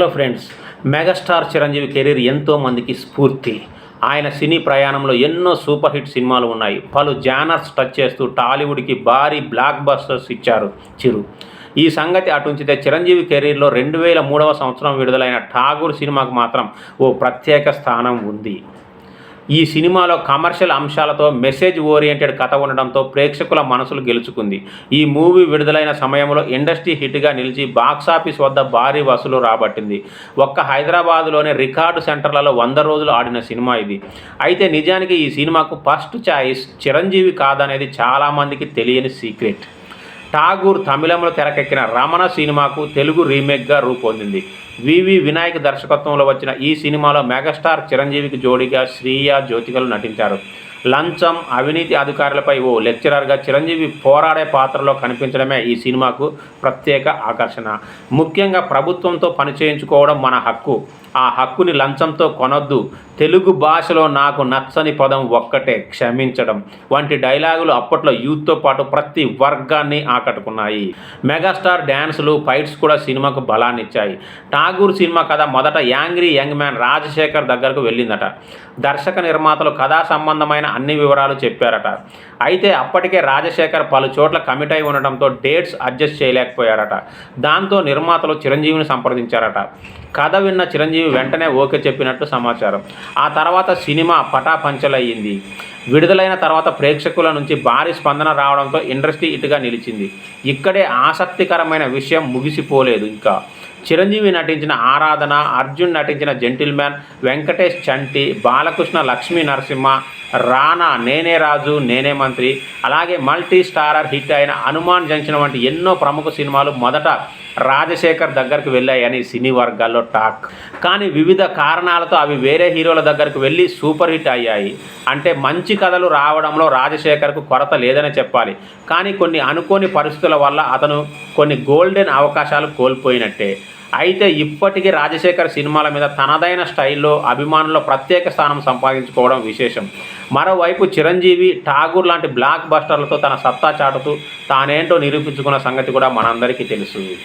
Hello friends megastar Chiranjeevi career ఎంతోమందికి స్ఫూర్తి. ఆయన సినీ ప్రయాణంలో ఎన్నో సూపర్ హిట్ సినిమాలు ఉన్నాయి. పలు జానర్స్ టచ్ చేస్తూ టాలీవుడ్కి భారీ బ్లాక్ బస్టర్స్ ఇచ్చారు. చిరు. ఈ సంగతి అటుంచితే చిరంజీవి కెరీర్లో రెండు వేల మూడవ సంవత్సరం విడుదలైన ఠాగూర్ సినిమాకు మాత్రం ఓ ప్రత్యేక స్థానం ఉంది. ఈ సినిమాలో కమర్షియల్ అంశాలతో మెసేజ్ ఓరియంటెడ్ కథ ఉండడంతో ప్రేక్షకుల మనసులు గెలుచుకుంది. ఈ మూవీ విడుదలైన సమయంలో ఇండస్ట్రీ హిట్గా నిలిచి బాక్సాఫీస్ వద్ద భారీ వసూలు రాబట్టింది. ఒక్క హైదరాబాద్లోని రికార్డు సెంటర్లలో వంద రోజులు ఆడిన సినిమా ఇది. అయితే నిజానికి ఈ సినిమాకు ఫస్ట్ ఛాయిస్ చిరంజీవి కాదనేది చాలామందికి తెలియని సీక్రెట్. ఠాగూర్ తమిళంలో తెరకెక్కిన రమణ సినిమాకు తెలుగు రీమేక్గా రూపొందింది. వివి వినాయక్ దర్శకత్వంలో వచ్చిన ఈ సినిమాలో మెగాస్టార్ చిరంజీవికి జోడీగా శ్రీయ జ్యోతికలు నటించారు. లంచం అవినీతి అధికారులపై ఓ లెక్చరర్గా చిరంజీవి పోరాడే పాత్రలో కనిపించడమే ఈ సినిమాకు ప్రత్యేక ఆకర్షణ. ముఖ్యంగా ప్రభుత్వంతో పనిచేయించుకోవడం మన హక్కు. ఆ హక్కుని లంచంతో కొనొద్దు. తెలుగు భాషలో నాకు నచ్చని పదం ఒక్కటే క్షమించడం. వంటి డైలాగులు అప్పట్లో యూత్తో పాటు ప్రతి వర్గాన్ని ఆకట్టుకున్నాయి. మెగాస్టార్ డ్యాన్సులు ఫైట్స్ కూడా సినిమాకు బలాన్నిచ్చాయి ఠాగూర్ సినిమా కథ మొదట యాంగ్రీ యంగ్ మ్యాన్ రాజశేఖర్ దగ్గరకు వెళ్ళిందట. దర్శక నిర్మాతలు కథా సంబంధమైన అన్ని వివరాలు చెప్పారట. అయితే అప్పటికే రాజశేఖర్ పలు చోట్ల కమిట్ అయి ఉండడంతో డేట్స్ అడ్జస్ట్ చేయలేకపోయారట. దాంతో నిర్మాతలు చిరంజీవిని సంప్రదించారట. కథ విన్న చిరంజీవి వెంటనే ఓకే చెప్పినట్టు సమాచారం. ఆ తర్వాత సినిమా పటాపంచలయ్యింది. విడుదలైన తర్వాత ప్రేక్షకుల నుంచి భారీ స్పందన రావడంతో ఇండస్ట్రీ ఇటుగా నిలిచింది. ఇక్కడే ఆసక్తికరమైన విషయం ముగిసిపోలేదు ఇంకా. చిరంజీవి నటించిన ఆరాధన అర్జున్ నటించిన జెంటిల్మ్యాన్ వెంకటేష్ చంటి బాలకృష్ణ లక్ష్మీ నరసింహ రానా నేనే రాజు నేనే మంత్రి. అలాగే మల్టీ స్టారర్ హిట్ అయిన హనుమాన్ జంక్షన్ వంటి ఎన్నో ప్రముఖ సినిమాలు మొదట రాజశేఖర్ దగ్గరికి వెళ్ళాయని సినీ వర్గాల్లో టాక్. కానీ వివిధ కారణాలతో అవి వేరే హీరోల దగ్గరకు వెళ్ళి సూపర్ హిట్ అయ్యాయి. అంటే మంచి కథలు రావడంలో రాజశేఖర్కు కొరత లేదని చెప్పాలి. కానీ కొన్ని అనుకోని పరిస్థితుల వల్ల అతను కొన్ని గోల్డెన్ అవకాశాలు కోల్పోయినట్టే. అయితే ఇప్పటికీ రాజశేఖర్ సినిమాల మీద తనదైన స్టైల్లో అభిమానుల్లో ప్రత్యేక స్థానం సంపాదించుకోవడం విశేషం. మరోవైపు చిరంజీవి ఠాగూర్ లాంటి బ్లాక్ బస్టర్లతో తన సత్తా చాటుతూ తానేంటో నిరూపించుకున్న సంగతి కూడా మనందరికీ తెలుసు.